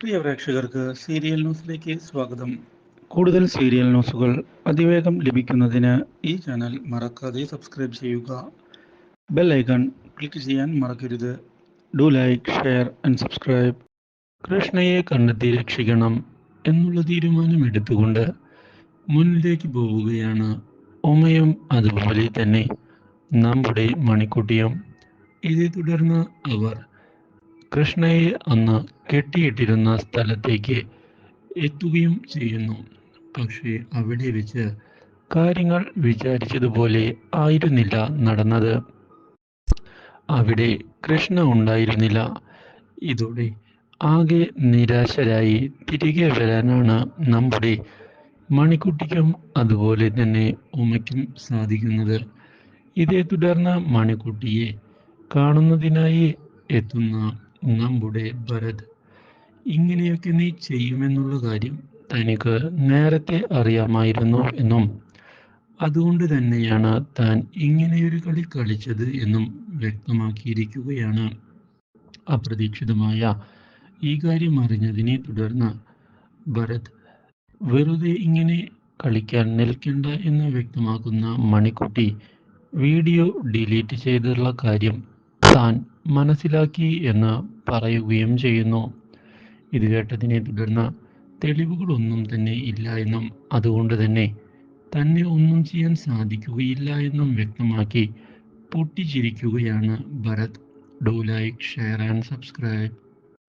പ്രിയ പ്രേക്ഷകർക്ക് സീരിയൽ ന്യൂസിലേക്ക് സ്വാഗതം. കൂടുതൽ സീരിയൽ ന്യൂസുകൾ അതിവേഗം ലഭിക്കുന്നതിന് ഈ ചാനൽ മറക്കാതെ സബ്സ്ക്രൈബ് ചെയ്യുക. ബെൽ ഐക്കൺ ക്ലിക്ക് ചെയ്യാൻ മറക്കരുത്. Do like share and subscribe. കൃഷ്ണയെ കണ്ടെത്തി രക്ഷിക്കണം എന്നുള്ള തീരുമാനം എടുത്തുകൊണ്ട് മുന്നിലേക്ക് പോവുകയാണ് ഉമയും അതുപോലെ തന്നെ നമ്മുടെ മണിക്കുട്ടിയും. ഇതേ തുടർന്ന് അവർ കൃഷ്ണയെ അന്ന് കെട്ടിയിട്ടിരുന്ന സ്ഥലത്തേക്ക് എത്തുകയും ചെയ്യുന്നു. പക്ഷേ അവിടെ വെച്ച് കാര്യങ്ങൾ വിചാരിച്ചതുപോലെ ആയിരുന്നില്ല നടന്നത്. അവിടെ കൃഷ്ണ ഉണ്ടായിരുന്നില്ല. ഇതോടെ ആകെ നിരാശരായി തിരികെ വരാനാണ് നമ്മുടെ മണിക്കുട്ടിക്കും അതുപോലെ തന്നെ ഉമയ്ക്കും സാധിക്കുന്നത്. ഇതേ തുടർന്ന് മണിക്കുട്ടിയെ കാണുന്നതിനായി എത്തുന്ന നമ്മുടെ ഭരത്. ഇങ്ങനെയൊക്കെ നീ ചെയ്യുമെന്നുള്ള കാര്യം തനിക്ക് നേരത്തെ അറിയാമായിരുന്നു എന്നും അതുകൊണ്ട് തന്നെയാണ് താൻ ഇങ്ങനെയൊരു കളി കളിച്ചത് എന്നും വ്യക്തമാക്കിയിരിക്കുകയാണ്. അപ്രതീക്ഷിതമായ ഈ കാര്യം അറിഞ്ഞതിനെ തുടർന്ന് ഭരത് വെറുതെ ഇങ്ങനെ കളിക്കാൻ നിൽക്കണ്ട എന്ന് വ്യക്തമാക്കുന്ന മണിക്കുട്ടി വീഡിയോ ഡിലീറ്റ് ചെയ്തുള്ള കാര്യം താൻ മനസ്സിലാക്കി എന്ന് പറയുകയും ചെയ്യുന്നു. ഇത് കേട്ടതിനെ തുടർന്ന് തെളിവുകളൊന്നും തന്നെ ഇല്ല എന്നും അതുകൊണ്ട് തന്നെ തന്നെ ഒന്നും ചെയ്യാൻ സാധിക്കുകയില്ല എന്നും വ്യക്തമാക്കി പൊട്ടിച്ചിരിക്കുകയാണ് Bharath. Do like share and subscribe